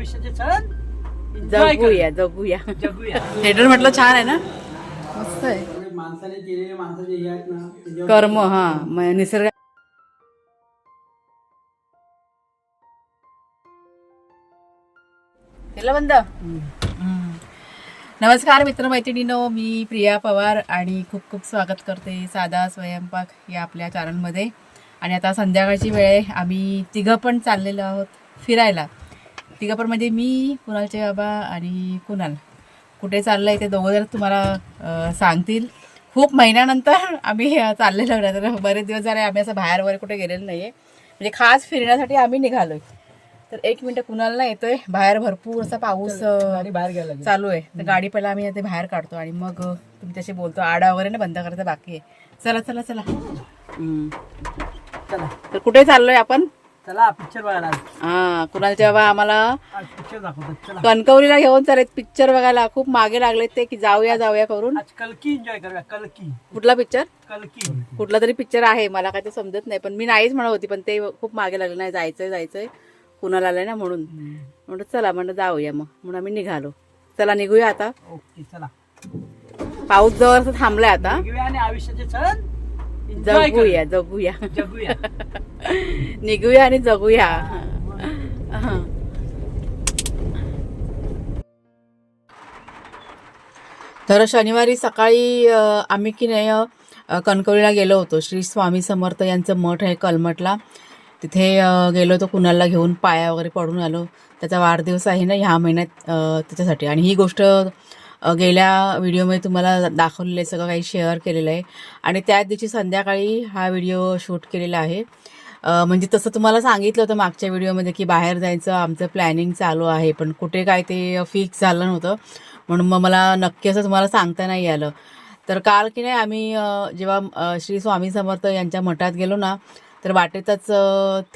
आयुष्याचे enjoy जगूया जगूया करूया. जगूया. Theatre म्हटलं छान आहे ना? मस्त आहे. माणसाने केलेले माणसाचे हे आहेत ना त्याच्यावर- कर्म हा म- निसर्ग केलं बंद? नमस्कार मित्रमैत्रिणीनो मी प्रिया पवार आणि खूप खूप स्वागत करते साधा स्वयंपाक या आपल्या चॅनलमध्ये. आणि आता संध्याकाळची वेळ आहे आम्ही तिघं पण चाललेलो आहोत फिरायला. तिघं पण म्हणजे मी कुणालचे बाबा आणि कुणाल. कुठे चाललं आहे ते दोघं जण तुम्हाला सांगतील. खूप महिन्यानंतर आम्ही चाललेलो आहे तर बरेच दिवस झाले आम्ही असं बाहेर वगैरे कुठे गेलेलो नाही आहे म्हणजे खास फिरण्यासाठी आम्ही निघालो तर एक मिनटं कुणाला येतोय. बाहेर भरपूर असा पाऊस बाहेर गेला. चालू आहे. तर गाडी पहिला आम्ही ते बाहेर काढतो आणि मग त्याशी बोलतो. आडा वगैरे ना बंद करायचं बाकी आहे. चला चला चला. चला. तर कुठे चाललोय आपण? चला पिक्चर बघायला आज. हा कुणालच्या बाबा आम्हाला आज पिक्चर दाखवतात चला. कणकवलीला घेऊन चालत पिक्चर बघायला खूप मागे लागलेत ते की जाऊया जाऊया करून. आज कलकी एन्जॉय करूया कलकी. कुठला पिक्चर कलकी. कुठला तरी पिक्चर आहे मला काय ते समजत नाही पण मी नाहीच म्हणत होती पण ते खूप मागे लागले नाही जायचंय जायचंय. कुणाला आलंय ना म्हणून. म्हणलं चला म्हणलं जाऊया मग. म्हणून आम्ही निघालो. चला निघूया आता. ओके चला. पाऊस जवळ थांबलाय आता. निघूया आणि आयुष्याचे क्षण enjoy जगूया जगूया. जगूया निघूया आणि जगूया हा. तर शनिवारी सकाळी अ, आम्ही की नाही अ, कणकवलीला गेलो होतो. श्री स्वामी समर्थ यांचं मठ आहे कलमठला. तिथे अ, गेलो होतो कुणाला घेऊन पाया वगैरे पडून आलो. त्याचा वाढदिवस आहे ना ह्या महिन्यात अ, त्याच्यासाठी. आणि ही गोष्ट गेल्या व्हिडिओमध्ये तुम्हाला दाखवलेलं आहे सगळं काही शेअर केलेलं आहे. आणि त्याच दिवशी संध्याकाळी हा व्हिडिओ शूट केलेला आहे. म्हणजे तसं तुम्हाला सांगितलं होतं मागच्या व्हिडिओमध्ये की बाहेर जायचं आमचं प्लॅनिंग चालू आहे पण कुठे काय ते फिक्स झालं नव्हतं. म्हणून मग मला नक्की असं तुम्हाला सांगता नाही आलं. तर काल की नाही आम्ही जेव्हा श्री स्वामी समर्थ यांच्या मठात गेलो ना तर वाटेतच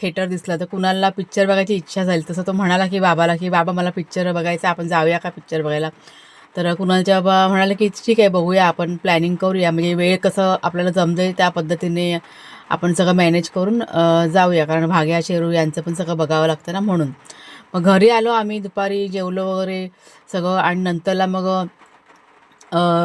थिएटर दिसला. तर कुणाला पिक्चर बघायची इच्छा झाली तसं तो म्हणाला की बाबाला की बाबा मला पिक्चर बघायचं आपण जाऊया का पिक्चर बघायला? तर कुणालच्या बाबा म्हणाले की ठीक आहे बघूया आपण प्लॅनिंग करूया. म्हणजे वेळ कसं आपल्याला जमतंय त्या पद्धतीने आपण सगळं मॅनेज करून जाऊया. कारण भाग्या शेरू यांचं पण सगळं बघावं लागतं ना म्हणून. मग घरी आलो आम्ही दुपारी जेवलो वगैरे सगळं आणि नंतरला मग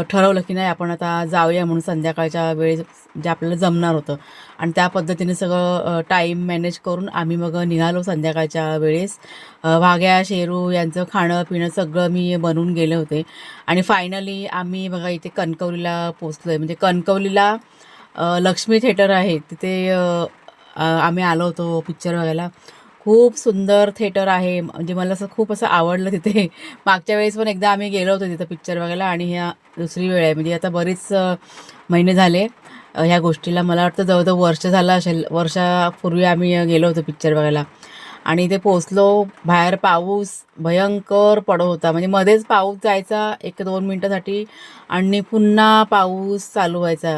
ठरवलं की नाही आपण आता जाऊया म्हणून संध्याकाळच्या वेळेस जे आपल्याला जमणार होतं. आणि त्या पद्धतीने सगळं टाईम मॅनेज करून आम्ही मग निघालो संध्याकाळच्या वेळेस. वाघ्या शेरू यांचं खाणं पिणं सगळं मी बनवून गेले होते. आणि फायनली आम्ही बघा इथे कणकवलीला पोचलो आहे म्हणजे कणकवलीला लक्ष्मी थिएटर आहे. तिथे आम्ही आलो होतो पिक्चर बघायला. खूप सुंदर थिएटर आहे. म्हणजे मला असं खूप असं आवडलं तिथे. मागच्या वेळेस पण एकदा आम्ही गेलो होतो तिथं पिक्चर बघायला आणि ह्या दुसरी वेळ आहे. म्हणजे आता बरीच महिने झाले. ह्या गोष्टीला मला वाटतं जवळजवळ वर्ष झालं असेल. वर्षापूर्वी आम्ही गेलो होतो पिक्चर बघायला. आणि इथे पोचलो बाहेर पाऊस भयंकर पडत होता. म्हणजे मध्येच पाऊस जायचा एक दोन मिनटासाठी आणि पुन्हा पाऊस चालू व्हायचा.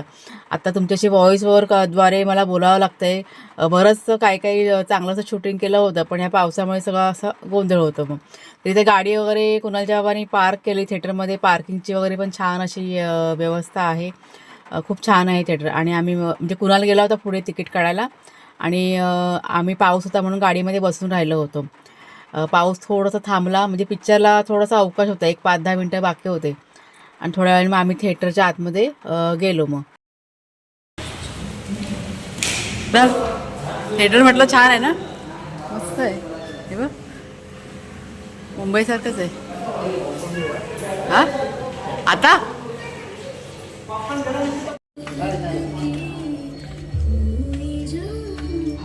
आता तुमच्याशी व्हॉईसवर द्वारे मला बोलावं लागतं आहे बरंचसं काही काही चांगलं असं शूटिंग केलं होतं पण ह्या पावसामुळे सगळं असं गोंधळ होतं मग. तिथे गाडी वगैरे कुणालच्या बाबांनी पार्क केली थिएटरमध्ये पार्किंगची वगैरे पण छान अशी व्यवस्था आहे. खूप छान आहे थिएटर आणि आम्ही म्हणजे कुणाला गेला होता पुढे तिकीट काढायला. आणि आम्ही पाऊस होता म्हणून गाडीमध्ये बसून राहिलो होतो. पाऊस थोडासा थांबला म्हणजे पिक्चरला थोडासा अवकाश होता एक पाच दहा मिनटं बाकी होते. आणि थोड्या वेळाने मग आम्ही थिएटरच्या आतमध्ये गेलो मग. थिएटर म्हटलं छान आहे ना? मस्त आहे. हे बघ. मुंबईसारखंच आहे. हा? आता?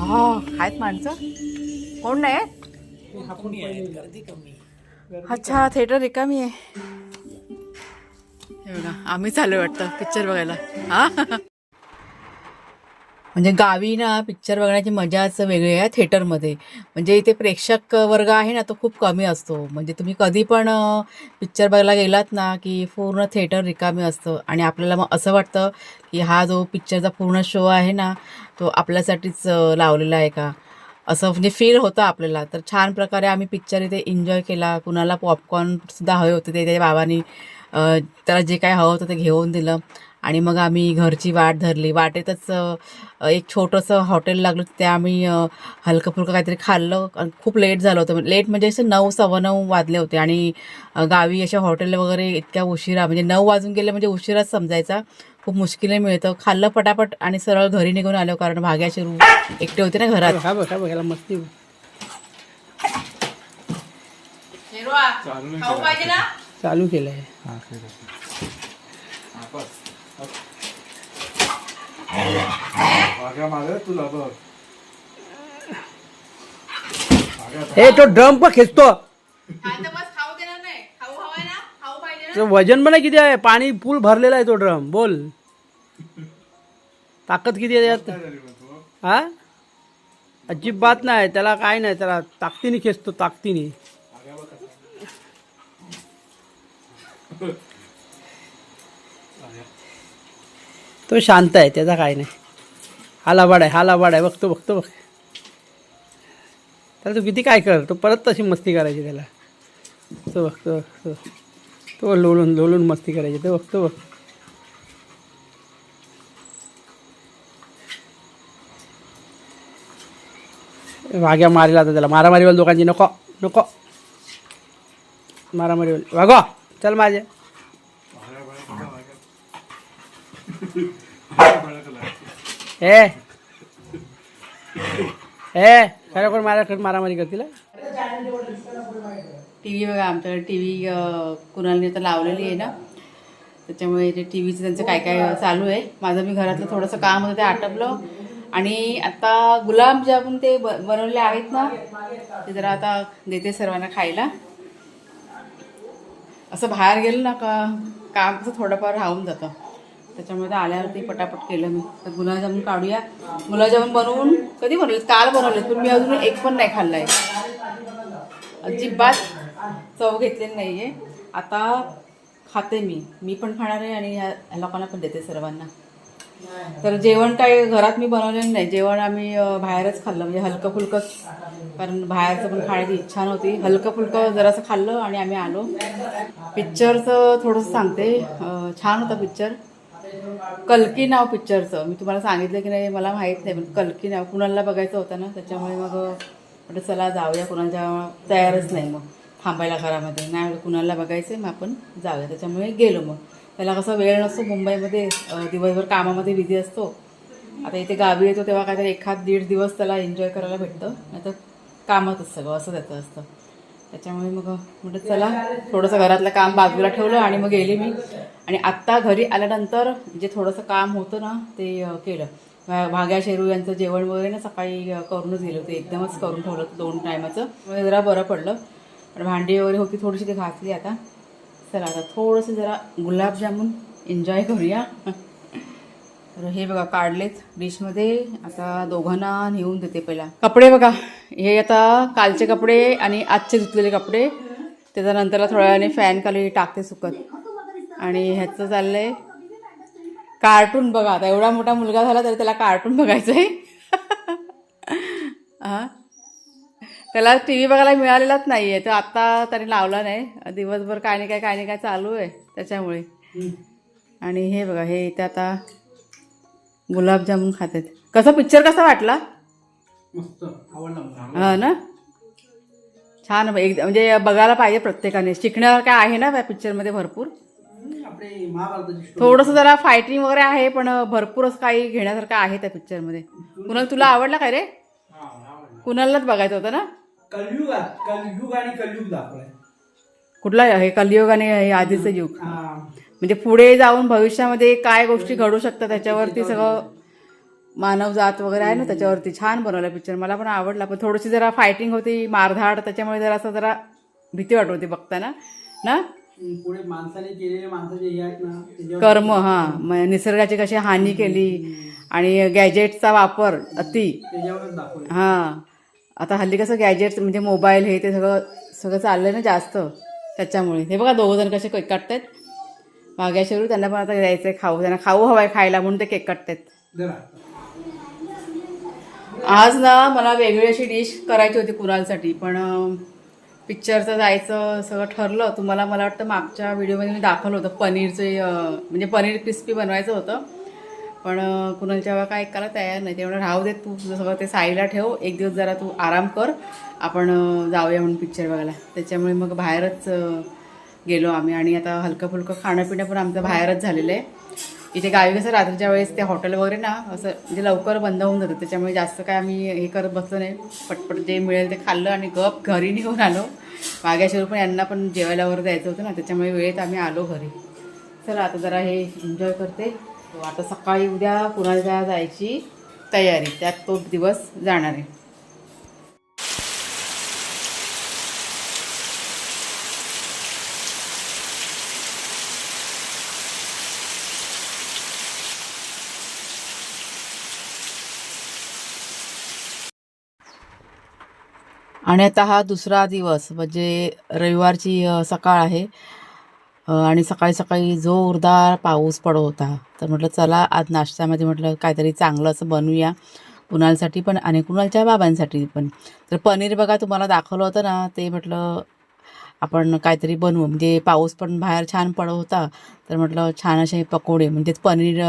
हा आहेत माणसं. कोण नाही? अच्छा थिएटर रिकामी आहे. हे बघा आम्ही चालू वाटतं पिक्चर बघायला. हा? म्हणजे गावी ना पिक्चर बघण्याची मजाच वेगळी आहे थिएटरमध्ये म्हणजे इथे प्रेक्षक वर्ग आहे ना तो खूप कमी असतो. म्हणजे तुम्ही कधी पण पिक्चर बघायला गेलात ना की पूर्ण थिएटर रिकामी असतं. आणि आपल्याला मग असं वाटतं की हा जो पिक्चरचा पूर्ण शो आहे ना तो आपल्यासाठीच लावलेला आहे का? असं म्हणजे फील होतं आपल्याला. तर छान प्रकारे आम्ही पिक्चर इथे एन्जॉय केला. कुणाला पॉपकॉर्नसुद्धा हवे होते ते त्याच्या बाबांनी त्याला जे काय हवं होतं ते घेऊन दिलं. आणि मग आम्ही घरची वाट धरली. वाटेतच एक छोटंसं हॉटेल लागलं तिथे आम्ही अ, हलकं फुलकं काहीतरी खाल्लं. आणि खूप लेट झालं होतं. लेट म्हणजे असं नऊ सव्वा नऊ वाजले होते. आणि गावी अशा हॉटेल वगैरे इतक्या उशिरा म्हणजे नऊ वाजून गेले म्हणजे उशिराच समजायचा. खूप मुश्किल मिळतं. खाल्लं पटापट आणि सरळ घरी निघून आलो कारण भाग्या शिरू एकटे होते ना घरात. हा बघ हा बघ. हे तो ड्रम पण खेचतो. त्याचं वजन पण किती आहे? पाणी फुल भरलेला आहे तो ड्रम. बोल. ताकद किती आहे त्यात? हा अजिबात नाही. त्याला काय नाही. त्याला ताकदीने खेचतो ताकदीने. तो शांत आहे त्याचा काय नाही. हा लबाड आहे हा लबाड आहे. बघतो बघतो बघ त्याला तू किती काय कर तो परत तशी मस्ती करायची त्याला. तो बघतो बघतो तो लोळून लोळून मस्ती करायची. तो बघतो बघ. वाघ्या मारीला आता त्याला. मारामारीवाल दोघांची नको नको. मारामारीवाल. वागो चल माझे. ए. ए खरं कोण मारा मारामारी करतील टी व्ही बघा आमच्याकडे टी व्ही कुणालने तर लावलेली आहे ना. त्याच्यामुळे ते टी व्हीचं त्यांचं काय काय चालू आहे. माझं मी घरातलं थोडंसं काम होतं ते आटपलं. आणि आता गुलाबजामुन ते ब बनवले आहेत ना ते जरा आता देते सर्वांना खायला. असं बाहेर गेलं ना का काम कसं थोडंफार राहून जातं. त्याच्यामुळे आल्यावरती पटापट केलं मी. तर गुलाबजामुन काढूया. गुलाबजामुन बनवून कधी बनवले काल बनवले पण मी अजून एक पण नाही खाल्ला आहे अजिबात चव घेतलेली नाही आहे आता खाते मी. मी पण खाणार आहे आणि ह्या लोकांना पण देते सर्वांना. तर जेवण काय घरात मी बनवलेलं नाही. जेवण आम्ही बाहेरच खाल्लं. म्हणजे हलकं फुलकंच कारण बाहेरचं पण खाण्याची इच्छा नव्हती. हलकं फुलकं जरासं खाल्लं आणि आम्ही आलो. पिक्चरचं थोडंसं सांगते. छान होता पिक्चर. कल्की नाव पिक्चरचं. मी तुम्हाला सांगितलं की नाही मला माहीत नाही पण कल्की नाव कुणाला बघायचं होतं ना त्याच्यामुळे मग म्हटलं चला जाऊया कुणाच्या तयारच नाही मग थांबायला घरामध्ये. नाही कुणाला बघायचं आहे मग आपण जाऊया. त्याच्यामुळे गेलो मग. त्याला कसं वेळ नसतो मुंबईमध्ये दिवसभर कामामध्ये बिझी असतो. आता इथे गावी येतो तेव्हा काहीतरी एखाद दीड दिवस त्याला एन्जॉय करायला भेटतं नाही तर कामातच सगळं असं त्याचं असतं. त्याच्यामुळे मग म्हटलं चला थोडंसं घरातलं काम बाजूला ठेवलं आणि मग गेली मी. आणि आत्ता घरी आल्यानंतर जे थोडंसं काम होतं ना ते केलं. भाग्या शेरू यांचं जेवण वगैरे ना सकाळी करूनच गेलं होतं. एकदमच करून ठेवलं होतं दोन टायमाचं. जरा बरं पडलं. पण भांडी वगैरे होती थोडीशी ती घातली आता. चला आता थोडंसं जरा गुलाबजामुन एन्जॉय करूया. तर हे बघा काढलेत डिशमध्ये आता दोघांना नेऊन देते पहिला. कपडे बघा. हे आता कालचे कपडे आणि आजचे धुतलेले कपडे त्याच्यानंतरला थोड्या वेळाने फॅन खाली टाकते सुकत. आणि ह्याचं चाललं आहे कार्टून बघा. आता एवढा मोठा मुलगा झाला तरी त्याला कार्टून बघायचं आहे हां? त्याला टी व्ही बघायला मिळालेलाच नाही आहे तर आत्ता त्याने लावला नाही. दिवसभर काय नाही काय काय नाही काय चालू आहे त्याच्यामुळे. आणि हे बघा हे इथे आता गुलाबजामुन खातात. कसा पिक्चर कसा वाटला? मस्त. आवडला मला. हा ना? छान. एक म्हणजे बघायला पाहिजे प्रत्येकाने. शिकण्यासारखं काय आहे ना त्या पिक्चरमध्ये भरपूर. थोडंसं जरा फायटिंग वगैरे आहे पण भरपूर असं काही घेण्यासारखं आहे त्या पिक्चरमध्ये कुणाल तुला आवडला काय रे. कुणालाच बघायचं होतं ना? कलयुगात कलयुग आणि कलयुग दाखवलाय. कुठला हे कलियुग आणि हे आधीचं युग? म्हणजे पुढे जाऊन भविष्यामध्ये काय गोष्टी घडू शकतात त्याच्यावरती सगळं मानवजात वगैरे आहे ना त्याच्यावरती छान बनवलं पिक्चर मला पण आवडला पण थोडीशी जरा फायटिंग होती मारधाड त्याच्यामुळे जरा असं जरा भीती वाटत होती बघताना. ना? पुढे माणसाने केलेले माणसाचे हे आहेत ना त्याच्यावर कर्म हां. मग निसर्गाची कशी हानी केली आणि गॅजेटचा वापर अति. हां. आता हल्ली कसं गॅजेट्स म्हणजे मोबाईल हे ते सगळं सगळं चाललंय ना जास्त. त्याच्यामुळे. हे बघा दोघं जण कसे केक काटतायत. माग्या शिरू त्यांना पण आता द्यायचं खाऊ. त्यांना खाऊ हवाय खायला म्हणून ते केक काटतायत. जरा. आज ना मला वेगळी अशी डिश करायची होती कुणालसाठी पण पिक्चरचं जायचं सगळं ठरलं. तुम्हाला मला वाटतं मागच्या व्हिडिओमध्ये मी दाखवलं होतं पनीरचे म्हणजे पनीर क्रिस्पी बनवायचं होतं. पण कुणालच्या काय ऐकायला तयार नाही. तेवढं राहू देत तू तुझं सगळं ते साईला ठेव. एक दिवस जरा तू आराम कर. आपण जाऊया म्हणून पिक्चर बघायला. त्याच्यामुळे मग बाहेरच गेलो आम्ही. आणि आता हलकं फुलकं खाणं पिणं पण आमचं बाहेरच झालेलं आहे. इथे गावी कसं रात्रीच्या वेळेस ते हॉटेल वगैरे ना असं म्हणजे लवकर बंद होऊन जातं. त्याच्यामुळे जास्त काय आम्ही हे करत बसलो नाही. पटपट जे मिळेल ते खाल्लं आणि गप घरी निघून आलो. मागेश्वर पण यांना पण जेवायला वगैरे जायचं होतं ना त्याच्यामुळे वेळेत आम्ही आलो घरी. चला आता जरा हे एन्जॉय करते. आता सकाळी उद्या पुन्हा जायची तयारी. त्यात तो दिवस जाणार आहे. आणि आता हा दुसरा दिवस म्हणजे रविवारची सकाळ आहे. आणि सकाळी सकाळी जोरदार पाऊस पडत होता. तर म्हटलं चला आज नाश्त्यामध्ये म्हटलं काहीतरी चांगलं असं बनवूया. कुणालसाठी पण आणि कुणालच्या बाबांसाठी पण. तर पनीर बघा तुम्हाला दाखवलं होतं ना ते म्हटलं आपण काहीतरी बनवू. म्हणजे पाऊस पण बाहेर छान पडत होता. तर म्हटलं छान असे पकोडे म्हणजे पनीर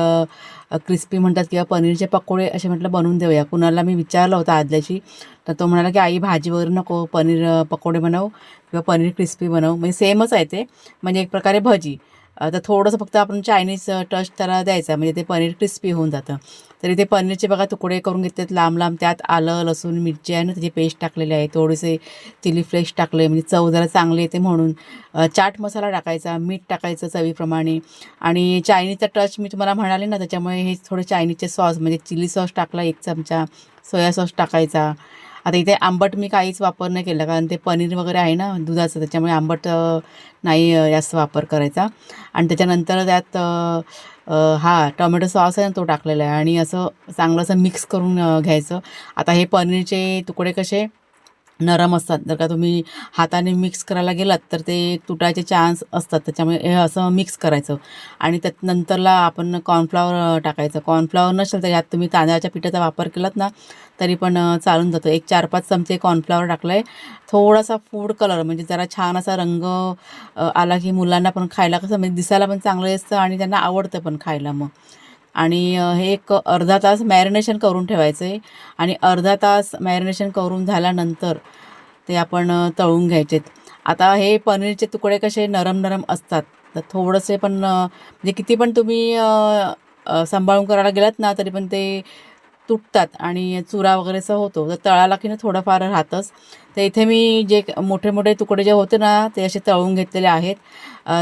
क्रिस्पी म्हणतात किंवा पनीरचे पकोडे असे म्हटलं बनवून देऊया. कुणाला मी विचारलं होतं आदल्याशी तर तो म्हणाला की आई भाजी वगैरे नको पनीर पकोडे बनव किंवा पनीर क्रिस्पी बनव. म्हणजे सेमच आहे ते. म्हणजे एक प्रकारे भजी. तर थोडंसं फक्त आपण चायनीज टच त्याला द्यायचा म्हणजे ते पनीर क्रिस्पी होऊन जातं. तरी ते पनीरचे बघा तुकडे करून घेतलेत. लांब लांब त्यात आलं लसूण मिरची आहे ना त्याची पेस्ट टाकलेली आहे. थोडेसे चिली फ्लेक्स टाकले. म्हणजे चव जरा चांगली येते म्हणून. चाट मसाला टाकायचा मीठ टाकायचं चवीप्रमाणे. आणि चायनीजचा टच मी तुम्हाला म्हणाले ना त्याच्यामुळे हे थोडे चायनीजचे सॉस म्हणजे चिली सॉस टाकला एक चमचा सोया सॉस टाकायचा. आता इथे आंबट मी काहीच वापर नाही केला कारण ते पनीर वगैरे आहे ना दुधाचं त्याच्यामुळे आंबट नाही जास्त वापर करायचा. आणि त्याच्यानंतर त्यात हा टोमॅटो सॉस आहे ना तो टाकलेला आहे. आणि असं चांगलं असं मिक्स करून घ्यायचं. आता हे पनीरचे तुकडे कसे नरम असतात. जर का तुम्ही हाताने मिक्स करायला गेलात तर ते तुटायचे चान्स असतात. त्याच्यामुळे हे असं मिक्स करायचं. आणि त्यात नंतरला आपण कॉर्नफ्लॉवर टाकायचं. कॉर्नफ्लॉवर नसेल तर यात तुम्ही तांदळाच्या पिठाचा वापर केलात ना तरी पण चालून जातो. एक चार पाच चमचे कॉर्नफ्लॉवर टाकलं आहे थोडासा फूड कलर म्हणजे जरा छान असा रंग आला की मुलांना पण खायला कसं म्हणजे दिसायला पण चांगलं असतं आणि त्यांना आवडतं पण खायला मग. आणि हे एक अर्धा तास मॅरिनेशन करून ठेवायचं आहे आणि अर्धा तास मॅरिनेशन करून झाल्यानंतर ते आपण तळून घ्यायचे आता हे पनीरचे तुकडे कसे नरम नरम असतात तर थोडंसे पण म्हणजे किती पण तुम्ही सांभाळून करायला गेलात ना तरी पण ते तुटतात आणि चुरा वगैरे असं होतो. तर तळाला की ना थोडंफार राहतंच. तर इथे मी जे मोठे मोठे तुकडे जे होते ना ते असे तळून घेतलेले आहेत.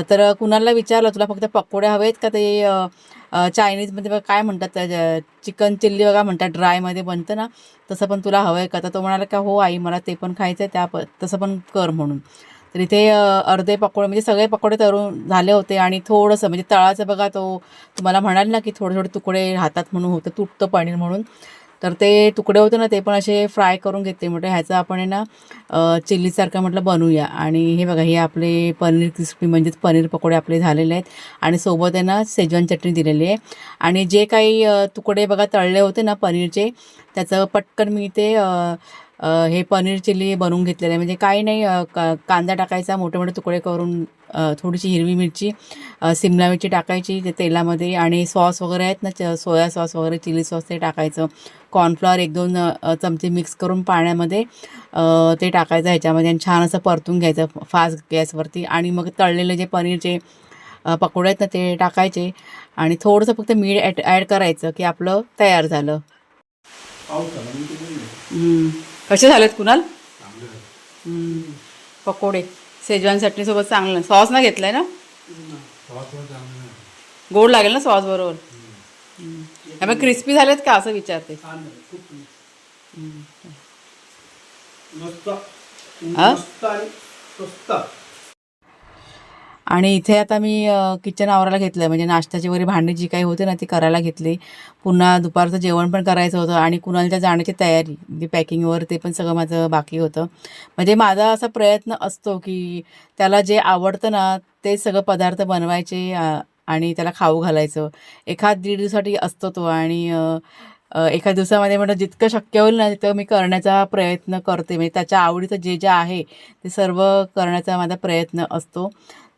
तर कुणाला विचारलं तुला फक्त पकोडे हवेत का? ते चायनीजमध्ये काय म्हणतात त्या चिकन चिल्ली बघा म्हणतात ड्रायमध्ये बनतं ना तसं पण तुला हवं आहे का? तर तो म्हणाला का हो आई मला ते पण खायचं आहे त्या प तसं पण कर म्हणून. तर इथे अर्धे पकोडे म्हणजे सगळे पकोडे तळून झाले होते आणि थोडंसं म्हणजे तळाचं बघा तो तुम्हाला म्हणाल ना की थोडे थोडे तुकडे राहतात म्हणून होतं तुटतं पनीर म्हणून. तर ते तुकडे होते ना ते पण असे फ्राय करून घेतले म्हटलं ह्याचं आपण आहे ना चिल्लीसारखं म्हटलं बनवूया. आणि हे बघा हे आपले पनीर क्रिस्पी म्हणजेच पनीर पकोडे आपले झालेले आहेत. आणि सोबत आहे ना शेजवान चटणी दिलेली आहे. आणि जे काही तुकडे बघा तळले होते ना पनीरचे त्याचं पटकन मी ते हे पनीर चिल्ली बनवून घेतलेलं आहे. म्हणजे काही नाही का कांदा टाकायचा मोठे मोठे तुकडे करून थोडीशी हिरवी मिरची सिमला मिरची टाकायची ते तेलामध्ये आणि सॉस वगैरे आहेत ना च- सोया सॉस वगैरे चिली सॉस ते टाकायचं. कॉर्नफ्लॉवर एक दोन चमचे मिक्स करून पाण्यामध्ये ते टाकायचं ह्याच्यामध्ये आणि छान असं परतून घ्यायचं फास्ट गॅसवरती आणि मग तळलेले जे पनीरचे पकोडे आहेत ना ते टाकायचे आणि थोडंसं फक्त मीठ ॲड ॲड करायचं की आपलं तयार झालं. कसे झालेत कुणाल? हम्म. पकोडे. शेजवान चटणीसोबत चांगलं. सॉस ना घेतलाय ना गोड लागेल ना सॉस बरोबर? त्यामुळे क्रिस्पी झालेत का असं विचारते? मस्त. हा? मस्त आणि स्वस्त. आणि इथे आता मी किचन आवरायला घेतलं म्हणजे नाश्त्याची वगैरे भांडी जी काही होते ना ती करायला घेतली. पुन्हा दुपारचं जेवण पण करायचं होतं आणि कुणाला जाण्याची तयारी. म्हणजे पॅकिंगवर ते पण सगळं माझं बाकी होतं. म्हणजे माझा असा प्रयत्न असतो की त्याला जे आवडतं ना ते सगळं पदार्थ बनवायचे आणि त्याला खाऊ घालायचं. एखाद दीड दिवसासाठी असतो तो आणि एका दिवसामध्ये म्हटलं जितकं शक्य होईल ना तितकं मी करण्याचा प्रयत्न करते. म्हणजे त्याच्या आवडीचं जे जे आहे ते सर्व करण्याचा माझा प्रयत्न असतो.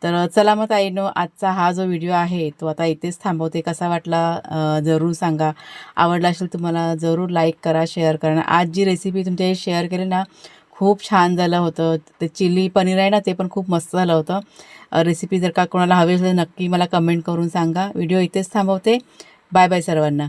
तर चला मग ताईनो आजचा हा जो व्हिडिओ आहे तो आता इथेच थांबवते. कसा वाटला जरूर सांगा. आवडला असेल तुम्हाला जरूर लाईक करा शेअर करा. आज जी रेसिपी तुमच्या शेअर केली ना खूप छान झालं होतं. ते चिली पनीर आहे ना ते पण खूप मस्त झालं होतं. रेसिपी जर का कोणाला हवी असेल तर नक्की मला कमेंट करून सांगा. व्हिडिओ इथेच थांबवते. बाय बाय सर्वांना.